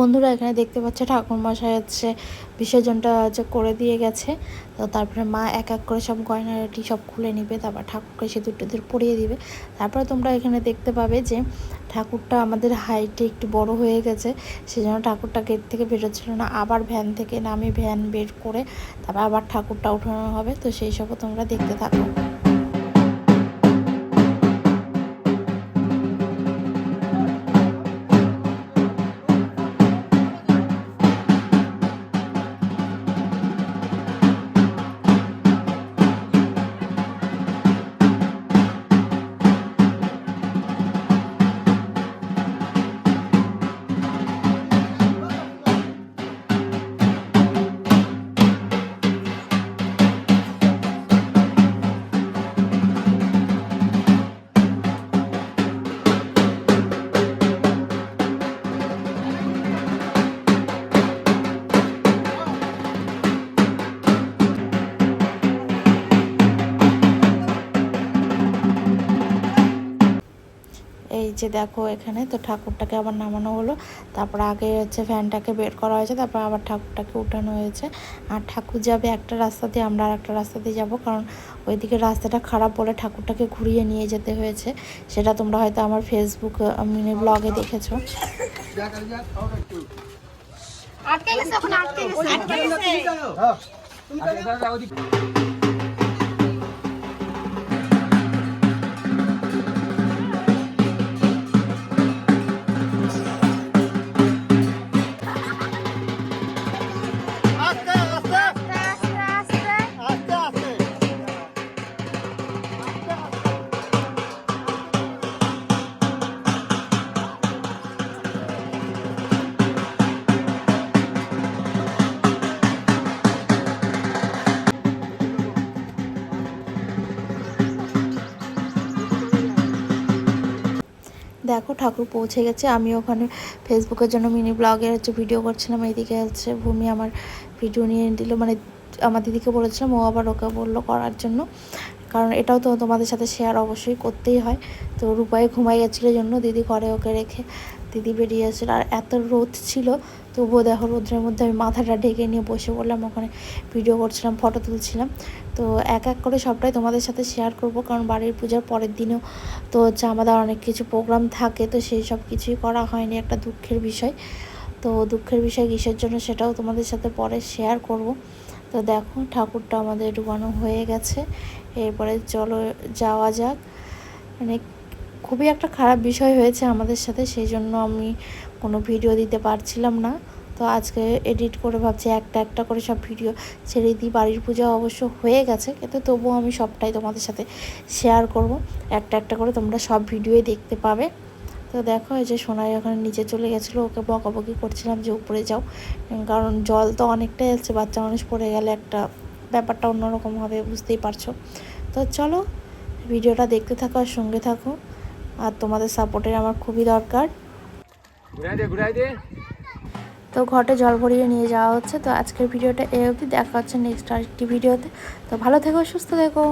বন্ধুরা এখানে দেখতে পাচ্ছে ঠাকুরমশাই হচ্ছে বিসর্জনটা হচ্ছে করে দিয়ে গেছে। তো তারপরে মা এক এক করে সব গয়নাটি সব খুলে নিবে, তারপর ঠাকুরকে সিঁদুর টিঁদুর পরিয়ে দিবে। তারপরে তোমরা এখানে দেখতে পাবে যে ঠাকুরটা আমাদের হাইটে একটু বড় হয়ে গেছে, সেজন্য ঠাকুরটা গেট থেকে বেরোচ্ছিল না, আবার ভ্যান থেকে নামে ভ্যান বের করে তারপর আবার ঠাকুরটা উঠানো হবে। তো সেই সবও তোমরা দেখতে থাকো। এই যে দেখো এখানে তো ঠাকুরটাকে আবার নামানো হলো। তারপর আগে হচ্ছে ফ্যানটাকে বের করা হয়েছে তারপর আবার ঠাকুরটাকে উঠানো হয়েছে। আর ঠাকুর যাবে একটা রাস্তা দিয়ে আমরা আর একটা রাস্তা দিয়ে যাব। কারণ ওইদিকে রাস্তাটা খারাপ বলে ঠাকুরটাকে ঘুরিয়ে নিয়ে যেতে হয়েছে। সেটা তোমরা হয়তো আমার ফেসবুক মিনি ব্লগে দেখেছ। আটকে গেছে এখন আটকে গেছে। আটকে গেছে। দেখো ঠাকুর পৌঁছে গেছে। আমি ওখানে ফেসবুকের জন্য মিনি ব্লগের হচ্ছে ভিডিও করছিলাম। এইদিকে হচ্ছে ভূমি আমার ভিডিও নিয়ে দিল। মানে আমার দিদিকে বলেছিলাম, ও আবার ওকে বলল করার জন্য। কারণ এটাও তো তোমাদের সাথে শেয়ার অবশ্যই করতেই হয়। তো রূপায় ঘুমাই গেছিল জন্য দিদি ঘরে ওকে রেখে দিদি বেরিয়ে এসেছিল আর এত রোদ ছিল, তবুও দেখো রোদ্রের মধ্যে আমি মাথাটা ঢেকে নিয়ে বসে পড়লাম, ওখানে ভিডিও করছিলাম ফটো তুলছিলাম। তো এক এক করে সবটাই তোমাদের সাথে শেয়ার করব, কারণ বাড়ির পূজার পরের দিনও তো হচ্ছে আমাদের অনেক কিছু প্রোগ্রাম থাকে, তো সেই সব কিছুই করা হয়নি একটা দুঃখের বিষয়। তো দুঃখের বিষয় কিসের জন্য সেটাও তোমাদের সাথে পরে শেয়ার করব। তো দেখো ঠাকুরটা আমাদের ডুবানো হয়ে গেছে, এরপরে চলো যাওয়া যাক। মানে খুবই একটা খারাপ বিষয় হয়েছে আমাদের সাথে, সেই জন্য আমি কোনো ভিডিও দিতে পারছিলাম না। তো আজকে এডিট করে ভাবছি একটা একটা করে সব ভিডিও ছেড়ে দিই। বাড়ির পূজা অবশ্য হয়ে গেছে, কিন্তু তবুও আমি সবটাই তোমাদের সাথে শেয়ার করব। একটা একটা করে তোমরা সব ভিডিওই দেখতে পাবে। তো দেখো, এই যে সোনাই ওখানে নিচে চলে গেছিল, ওকে বকাবকি করছিলাম যে উপরে যাও। কারণ জল তো অনেকটাই আছে বাচ্চা মানুষ পড়ে গেলে একটা ব্যাপারটা অন্যরকম হবে, বুঝতেই পারছ। তো চলো ভিডিওটা দেখতে থাকো আর সঙ্গে থাকো। আর তোমাদের সাপোর্টের আমার খুবই দরকার। তো ঘটে জল ভরিয়ে নিয়ে যাওয়া হচ্ছে তো আজকের ভিডিওটা এ অবধি দেখা হচ্ছে নেক্সট আরেকটি ভিডিওতে। তো ভালো থেকো সুস্থ থেকো।